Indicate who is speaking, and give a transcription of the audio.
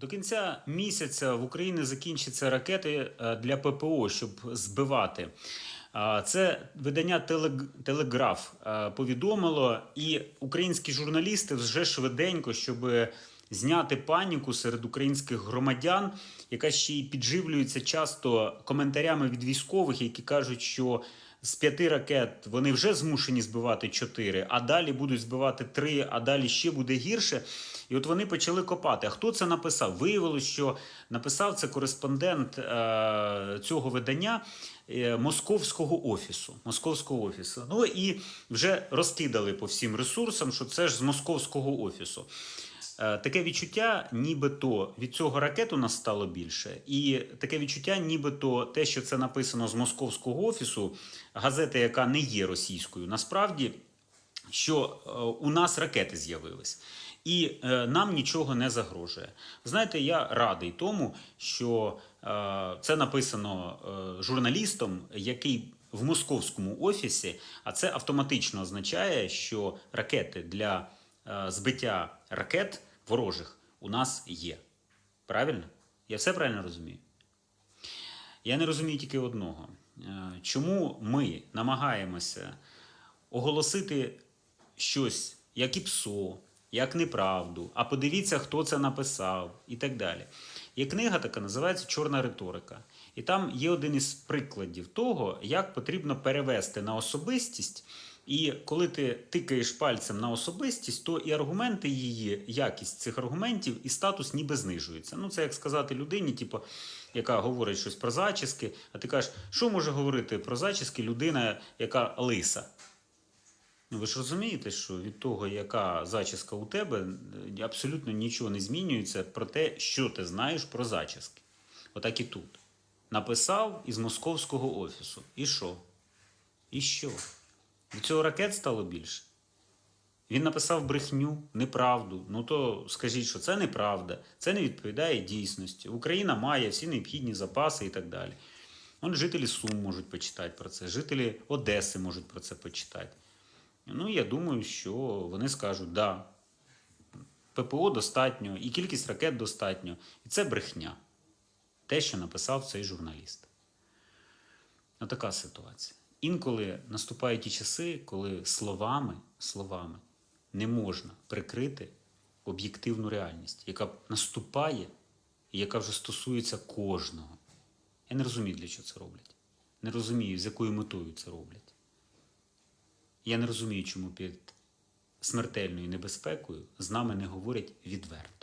Speaker 1: До кінця місяця в Україні закінчаться ракети е, для ППО, щоб збивати. А, Це видання «Телег- Телеграф е, повідомило, і українські журналісти вже швиденько, щоб зняти паніку серед українських громадян, яка ще й підживлюється часто коментарями від військових, які кажуть, що з п'яти ракет вони вже змушені збивати чотири, а далі будуть збивати три, а далі ще буде гірше. І от вони почали копати. А хто це написав? Виявилось, що написав це кореспондент е, цього видання е, московського офісу. Московського офісу. Ну і вже розкидали по всім ресурсам, що це ж з московського офісу. Е, Таке відчуття, нібито від цього ракет у нас стало більше, і таке відчуття, нібито те, що це написано з московського офісу, газети, яка не є російською, насправді, що е, у нас ракети з'явились. І е, нам нічого не загрожує. Знаєте, я радий тому, що це написано журналістом, який в московському офісі, а це автоматично означає, що ракети для збиття ракет ворожих у нас є. Правильно? Я все правильно розумію? Я не розумію тільки одного: Е, чому ми намагаємося оголосити щось як і ПСО, як неправду, а подивіться, хто це написав, і так далі. Є книга така, називається Чорна риторика. І там є один із прикладів того, як потрібно перевести на особистість. І коли ти тикаєш пальцем на особистість, то і аргументи її, якість цих аргументів, і статус ніби знижується. Ну, це як сказати людині, типу, яка говорить щось про зачіски, а ти кажеш, що може говорити про зачіски людина, яка лиса? Ну, ви ж розумієте, що від того, яка зачіска у тебе, абсолютно нічого не змінюється про те, що ти знаєш про зачіски. Отак і тут. Написав із московського офісу. І що? І що? Від цього ракет стало більше. Він написав брехню, неправду. Ну то скажіть, що це неправда, це не відповідає дійсності. Україна має всі необхідні запаси і так далі. Он жителі Сум можуть почитати про це, жителі Одеси можуть про це почитати. Ну, я думаю, що вони скажуть, да, ППО достатньо, і кількість ракет достатньо. І це брехня. Те, що написав цей журналіст. Отака ситуація. Інколи наступають ті часи, коли словами, словами не можна прикрити об'єктивну реальність, яка наступає і яка вже стосується кожного. Я не розумію, для чого це роблять. Не розумію, з якою метою це роблять. Я не розумію, чому під смертельною небезпекою з нами не говорять відверто.